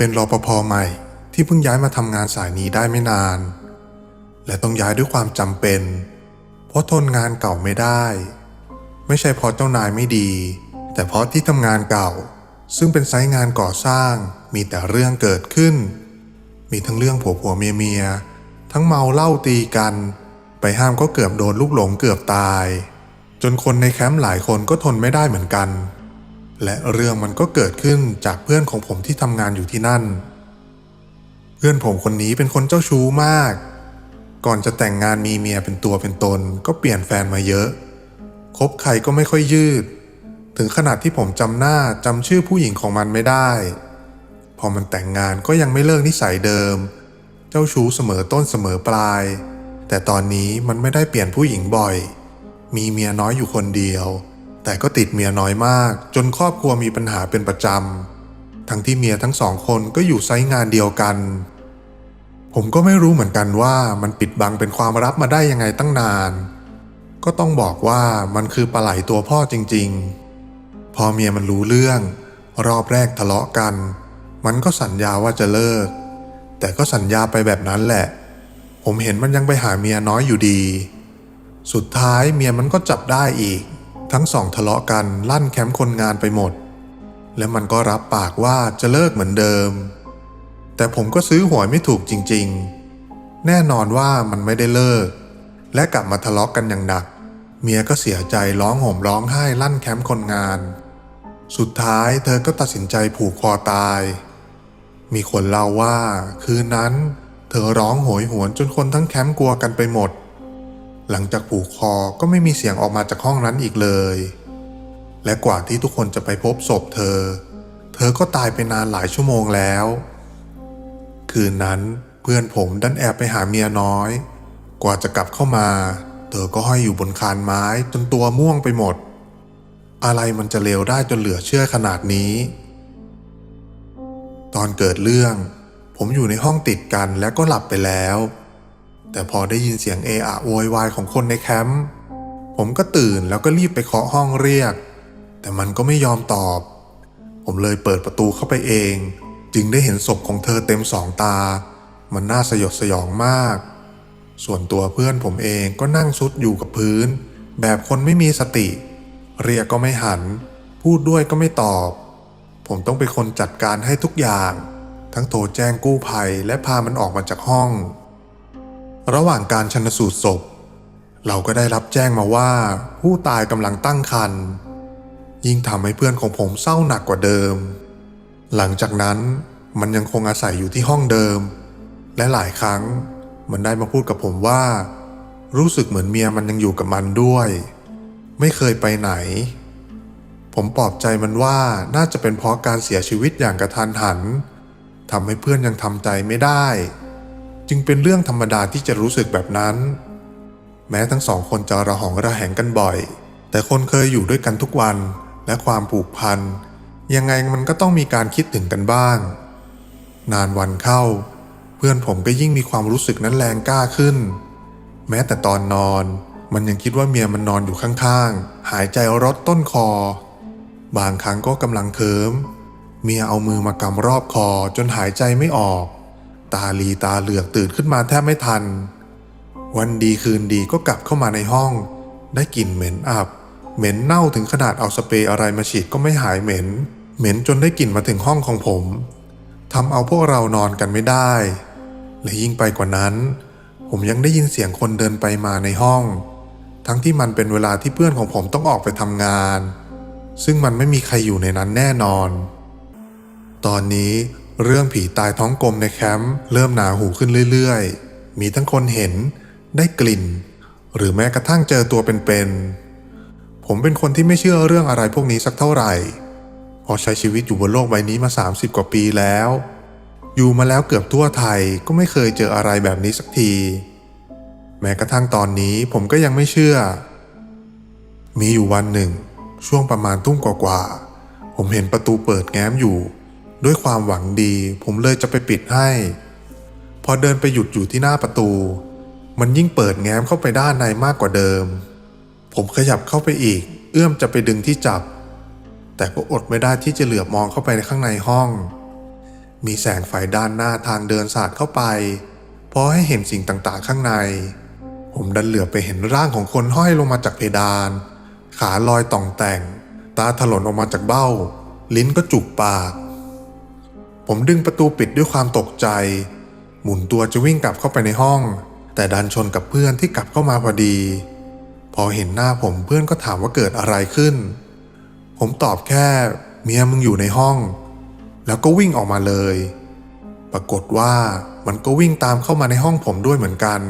เป็นรปภใหม่ที่เพิ่งย้ายมาทำงานสายนี้ได้ไม่นาน และต้องย้ายด้วยความจำเป็น เพราะทนงานเก่าไม่ได้ ไม่ใช่เพราะเจ้านายไม่ดี แต่เพราะที่ทำงานเก่า ซึ่งเป็นไซต์งานก่อสร้างมีแต่เรื่องเกิดขึ้น มีทั้งเรื่องผัวผัวเมียเมียทั้งเมาเหล้าตีกัน ไปห้ามก็เกือบโดนลูกหลงเกือบตาย จนคนในแคมป์หลายคนก็ทนไม่ได้เหมือนกัน และเรื่องมันก็เกิดขึ้นจากเพื่อนของผมที่ทำงานอยู่ที่นั่น เพื่อนผมคนนี้เป็นคนเจ้าชู้มาก ก่อนจะแต่งงานมีเมียเป็นตัวเป็นตน ก็เปลี่ยนแฟนมาเยอะ คบใครก็ไม่ค่อยยืด ถึงขนาดที่ผมจำหน้าจำชื่อผู้หญิงของมันไม่ได้ พอมันแต่งงานก็ยังไม่เลิกนิสัยเดิม เจ้าชู้เสมอต้นเสมอปลาย แต่ตอนนี้มันไม่ได้เปลี่ยนผู้หญิงบ่อย มีเมียน้อยอยู่คนเดียว แต่ก็ติดเมียน้อยมาก จนครอบครัวมีปัญหาเป็นประจำ ทั้งที่เมียทั้งสองคนก็อยู่ไซต์งานเดียวกัน ผมก็ไม่รู้เหมือนกันว่ามันปิดบังเป็นความลับมาได้ยังไงตั้งนาน ก็ต้องบอกว่ามันคือปลาไหลตัวพ่อจริง ๆ พอเมียมันรู้เรื่อง รอบแรกทะเลาะกัน มันก็สัญญาว่าจะเลิก แต่ก็สัญญาไปแบบนั้นแหละ ผมเห็นมันยังไปหาเมียน้อยอยู่ดี สุดท้ายเมียมันก็จับได้อีก ทั้งสองทะเลาะกันลั่นแคมป์คนงานไปหมด และมันก็รับปากว่าจะเลิกเหมือนเดิม แต่ผมก็ซื้อหวยไม่ถูกจริงๆ แน่นอนว่ามันไม่ได้เลิก และกลับมาทะเลาะกันอย่างหนัก เมียก็เสียใจร้องห่มร้องไห้ลั่นแคมป์คนงาน สุดท้ายเธอก็ตัดสินใจผูกคอตาย มีคนเล่าว่า คืนนั้น เธอร้องโหยหวนจนคนทั้งแคมป์กลัวกันไปหมด หลังจากผูกคอก็ไม่มีเสียงออกมาจากห้องนั้นอีกเลย และกว่าที่ทุกคนจะไปพบศพเธอ เธอก็ตายไปนานหลายชั่วโมงแล้ว คืนนั้นเพื่อนผมดันแอบไปหาเมียน้อย กว่าจะกลับเข้ามา เธอก็ห้อยอยู่บนคานไม้จนตัวม่วงไปหมด อะไรมันจะเลวได้จนเหลือเชื่อขนาดนี้ ตอนเกิดเรื่อง ผมอยู่ในห้องติดกันและก็หลับไปแล้ว แต่พอได้ยินเสียงเออะโวยวายของคนในแคมป์ผมก็ตื่นแล้วก็รีบไปเคาะห้องเรียก แต่มันก็ไม่ยอมตอบ ผมเลยเปิดประตูเข้าไปเอง จึงได้เห็นศพของเธอเต็มสองตา มันน่าสยดสยองมาก ส่วนตัวเพื่อนผมเองก็นั่งซุดอยู่กับพื้น แบบคนไม่มีสติ เรียกก็ไม่หัน พูดด้วยก็ไม่ตอบ ผมต้องเป็นคนจัดการให้ทุกอย่าง ทั้งโทรแจ้งกู้ภัยและพามันออกมาจากห้อง ระหว่างการชันสูตรศพ เราก็ได้รับแจ้งมาว่า ผู้ตายกำลังตั้งครรภ์ยิ่งทำให้เพื่อนของผมเศร้าหนักกว่าเดิม หลังจากนั้นมันยังคงอาศัยอยู่ที่ห้องเดิม และหลายครั้งมันได้มาพูดกับผมว่า รู้สึกเหมือนเมียมันยังอยู่กับมันด้วย ไม่เคยไปไหน ผมปลอบใจมันว่าน่าจะเป็นเพราะการเสียชีวิตอย่างกระทันหันทำให้เพื่อนยังทำใจไม่ได้ จึงเป็นเรื่องธรรมดาที่จะรู้สึกแบบนั้น แม้ทั้งสองคนจะระหองระแหงกันบ่อย แต่คนเคยอยู่ด้วยกันทุกวันและความผูกพัน ยังไงมันก็ต้องมีการคิดถึงกันบ้าง นานวันเข้า เพื่อนผมก็ยิ่งมีความรู้สึกนั้นแรงกล้าขึ้น แม้แต่ตอนนอน มันยังคิดว่าเมียมันนอนอยู่ข้างๆ หายใจรดต้นคอ บางครั้งก็กำลังเคิมเมียเอามือมากำรอบคอจนหายใจไม่ออก ตาลีตาเหลือกตื่นขึ้นมาแทบไม่ทัน วันดีคืนดีก็กลับเข้ามาในห้อง ได้กลิ่นเหม็นอับ เหม็นเน่าถึงขนาดเอาสเปรย์อะไรมาฉีดก็ไม่หายเหม็น เหม็นจนได้กลิ่นมาถึงห้องของผมทำเอาพวกเรานอนกันไม่ได้และยิ่งไปกว่านั้น ผมยังได้ยินเสียงคนเดินไปมาในห้อง ทั้งที่มันเป็นเวลาที่เพื่อนของผมต้องออกไปทำงาน ซึ่งมันไม่มีใครอยู่ในนั้นแน่นอน ตอนนี้ เรื่องผีตายท้องกลมในแคมป์เริ่มหนาหูขึ้นเรื่อยๆ มีทั้งคนเห็น ได้กลิ่น หรือแม้กระทั่งเจอตัวเป็นๆ ผมเป็นคนที่ไม่เชื่อเรื่องอะไรพวกนี้สักเท่าไหร่ พอใช้ชีวิตอยู่บนโลกใบนี้มา 30 กว่าปีแล้ว อยู่มาแล้วเกือบทั่วไทยก็ไม่เคยเจออะไรแบบนี้สักที แม้กระทั่งตอนนี้ผมก็ยังไม่เชื่อ มีอยู่วันหนึ่ง ช่วงประมาณทุ่มกว่าๆ ผมเห็นประตูเปิดแง้มอยู่ ด้วยความหวังดีผมเลยจะไปปิดให้ พอเดินไปหยุดอยู่ที่หน้าประตู มันยิ่งเปิดแง้มเข้าไปด้านในมากกว่าเดิม ผมขยับเข้าไปอีก เอื้อมจะไปดึงที่จับ แต่ก็อดไม่ได้ที่จะเหลือบมองเข้าไปในข้างในห้อง มีแสงไฟด้านหน้าทางเดินสาดเข้าไปพอให้เห็นสิ่งต่างๆข้างใน ผมดันเหลือบไปเห็นร่างของคนห้อยลงมาจากเพดาน ขาลอยต่องแต่ง ตาถลนออกมาจากเบ้า ลิ้นก็จุกปาก ผมดึงประตูปิดด้วยความตกใจ หมุนตัวจะวิ่งกลับเข้าไปในห้อง แต่ดันชนกับเพื่อนที่กลับเข้ามาพอดี พอเห็นหน้าผมเพื่อนก็ถามว่าเกิดอะไรขึ้น ผมตอบแค่เมียมึงอยู่ในห้อง แล้วก็วิ่งออกมาเลย ปรากฏว่ามันก็วิ่งตามเข้ามาในห้องผมด้วยเหมือนกัน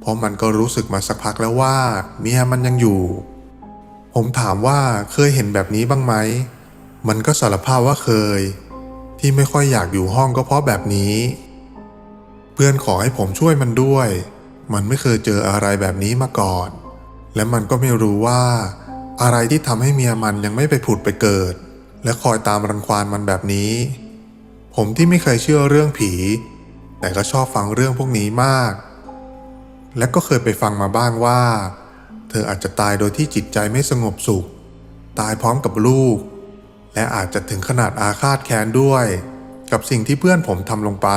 เพราะมันก็รู้สึกมาสักพักแล้วว่า เมียมันยังอยู่ ผมถามว่าเคยเห็นแบบนี้บ้างไหม มันก็สารภาพว่าเคย ที่ไม่ค่อยอยากอยู่ห้องก็เพราะแบบนี้ เพื่อนขอให้ผมช่วยมันด้วย มันไม่เคยเจออะไรแบบนี้มาก่อน และมันก็ไม่รู้ว่า อะไรที่ทำให้เมียมันยังไม่ไปผุดไปเกิด และคอยตามรังควานมันแบบนี้ ผมที่ไม่เคยเชื่อเรื่องผี แต่ก็ชอบฟังเรื่องพวกนี้มาก และก็เคยไปฟังมาบ้างว่า เธออาจจะตายโดยที่จิตใจไม่สงบสุข ตายพร้อมกับลูก และอาจจะถึงขนาดอาฆาตแค้นด้วย กับสิ่งที่เพื่อนผมทำลงไป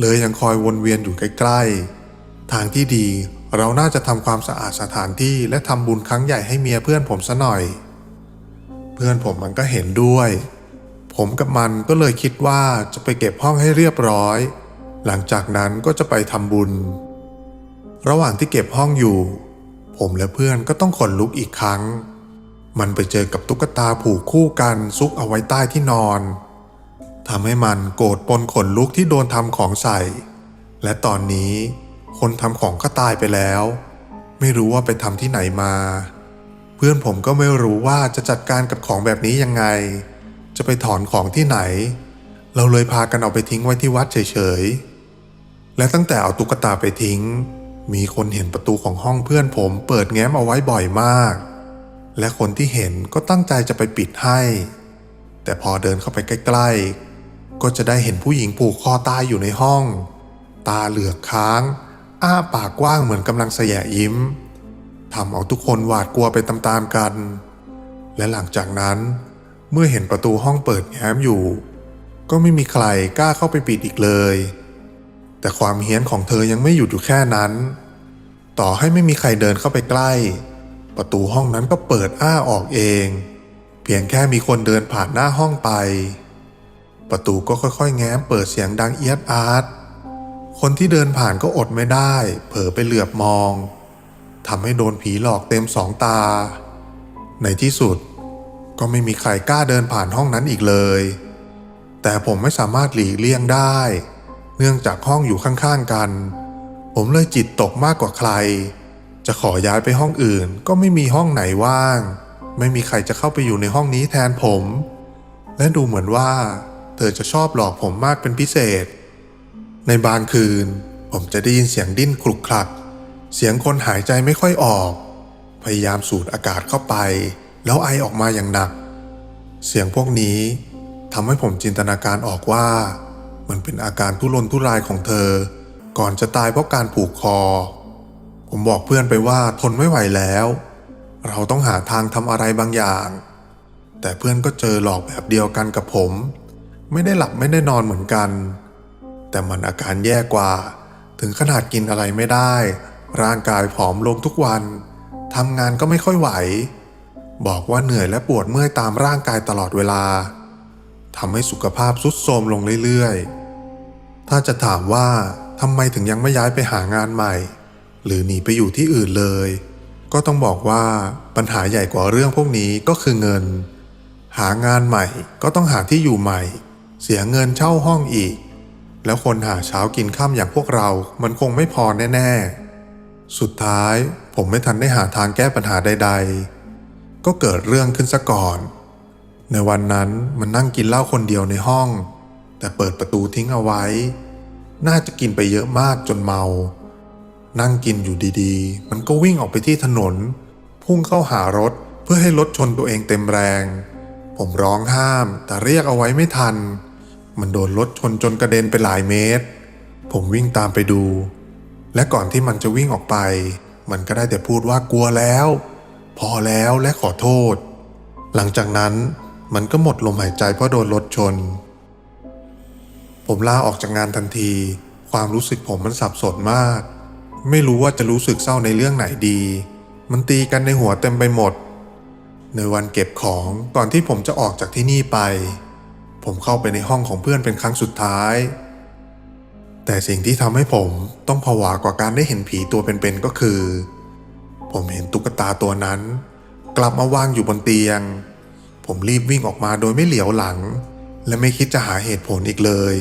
เลยยังคอยวนเวียนอยู่ใกล้ๆ ทางที่ดีเราน่าจะทำความสะอาดสถานที่และทำบุญครั้งใหญ่ให้เมียเพื่อนผมซะหน่อย เพื่อนผมมันก็เห็นด้วย ผมกับมันก็เลยคิดว่าจะไปเก็บห้องให้เรียบร้อย หลังจากนั้นก็จะไปทำบุญ ระหว่างที่เก็บห้องอยู่ ผมและเพื่อนก็ต้องขนลุกอีกครั้ง มันไปเจอกับตุ๊กตาผูกคู่กันซุกเอาไว้ใต้ที่นอนทำให้มันโกรธปนขนลุกที่โดนทำของใส่ และตอนนี้คนทำของก็ตายไปแล้ว ไม่รู้ว่าไปทำที่ไหนมา เพื่อนผมก็ไม่รู้ว่าจะจัดการกับของแบบนี้ยังไง จะไปถอนของที่ไหน เราเลยพากันเอาไปทิ้งไว้ที่วัดเฉยๆ และตั้งแต่เอาตุ๊กตาไปทิ้ง มีคนเห็นประตูของห้องเพื่อนผมเปิดแง้มเอาไว้บ่อยมาก และคนที่เห็นก็ตั้งใจจะไปปิดให้ แต่พอเดินเข้าไปใกล้ๆ ก็จะได้เห็นผู้หญิงผูกคอตายอยู่ในห้อง ตาเหลือกค้าง อ้าปากกว้างเหมือนกำลังแสยะยิ้มทำเอาทุกคนหวาดกลัวไปตามๆกัน และหลังจากนั้น เมื่อเห็นประตูห้องเปิดแง้มอยู่ ก็ไม่มีใครกล้าเข้าไปปิดอีกเลย แต่ความเฮี้ยนของเธอยังไม่หยุดอยู่แค่นั้น ต่อให้ไม่มีใครเดินเข้าไปใกล้ ประตูห้องนั้นก็เปิดอ้าออกเอง เพียงแค่มีคนเดินผ่านหน้าห้องไป ประตูก็ค่อยๆ แง้มเปิดเสียงดังเอียดอาร์ตคนที่เดินผ่านก็อดไม่ได้ เผลอไปเหลือบมองทำให้โดนผีหลอกเต็มสองตา ในที่สุดก็ไม่มีใครกล้าเดินผ่านห้องนั้นอีกเลย แต่ผมไม่สามารถหลีกเลี่ยงได้ เนื่องจากห้องอยู่ข้างๆกัน ผมเลยจิตตกมากกว่าใคร จะขอย้ายไปห้องอื่นก็ไม่มีห้องไหนว่าง ไม่มีใครจะเข้าไปอยู่ในห้องนี้แทนผม และดูเหมือนว่า เธอจะชอบหลอกผมมากเป็นพิเศษ ในบางคืน ผมจะได้ยินเสียงดิ้นคลุกคลัก เสียงคนหายใจไม่ค่อยออก พยายามสูดอากาศเข้าไป แล้วไอออกมาอย่างหนัก เสียงพวกนี้ทำให้ผมจินตนาการออกว่า มันเป็นอาการทุรนทุรายของเธอ ก่อนจะตายเพราะการผูกคอ ผมบอกเพื่อนไปว่าทนไม่ไหวแล้ว เราต้องหาทางทำอะไรบางอย่าง แต่เพื่อนก็เจอหลอกแบบเดียวกันกับผม ไม่ได้หลับไม่ได้นอนเหมือนกัน แต่มันอาการแย่กว่า ถึงขนาดกินอะไรไม่ได้ ร่างกายผอมลงทุกวันทำงานก็ไม่ค่อยไหว บอกว่าเหนื่อยและปวดเมื่อยตามร่างกายตลอดเวลาทำให้สุขภาพทรุดโทรมลงเรื่อยๆ ถ้าจะถามว่าทำไมถึงยังไม่ย้ายไปหางานใหม่ หรือหนีไปอยู่ที่อื่นเลย ก็ต้องบอกว่าปัญหาใหญ่กว่าเรื่องพวกนี้ก็คือเงิน หางานใหม่ก็ต้องหาที่อยู่ใหม่ เสียเงินเช่าห้องอีก แล้วคนหาเช้ากินข้ามอย่างพวกเรามันคงไม่พอแน่ๆ สุดท้ายผมไม่ทันได้หาทางแก้ปัญหาใด ๆ ก็เกิดเรื่องขึ้นซะก่อน ในวันนั้นมันนั่งกินเหล้าคนเดียวในห้อง แต่เปิดประตูทิ้งเอาไว้ น่าจะกินไปเยอะมากจนเมา นั่งกินอยู่ดีๆ มันก็วิ่งออกไปที่ถนน พุ่งเข้าหารถเพื่อให้รถชนตัวเองเต็มแรง ผมร้องห้ามแต่เรียกเอาไว้ไม่ทัน มันโดนรถชนจนกระเด็นไปหลายเมตร ผมวิ่งตามไปดู และก่อนที่มันจะวิ่งออกไป มันก็ได้แต่พูดว่ากลัวแล้ว พอแล้วและขอโทษ หลังจากนั้นมันก็หมดลมหายใจเพราะโดนรถชน ผมลาออกจากงานทันที ความรู้สึกผมมันสับสนมาก ไม่รู้ว่าจะรู้สึกเศร้าในเรื่องไหนดี มันตีกันในหัวเต็มไปหมด ในวันเก็บของก่อนที่ผมจะออกจากที่นี่ไป ผมเข้าไปในห้องของเพื่อนเป็นครั้งสุดท้าย แต่สิ่งที่ทำให้ผมต้องผวากว่าการได้เห็นผีตัวเป็นๆก็คือ ผมเห็นตุ๊กตาตัวนั้น กลับมาวางอยู่บนเตียง ผมรีบวิ่งออกมาโดยไม่เหลียวหลัง และไม่คิดจะหาเหตุผลอีกเลย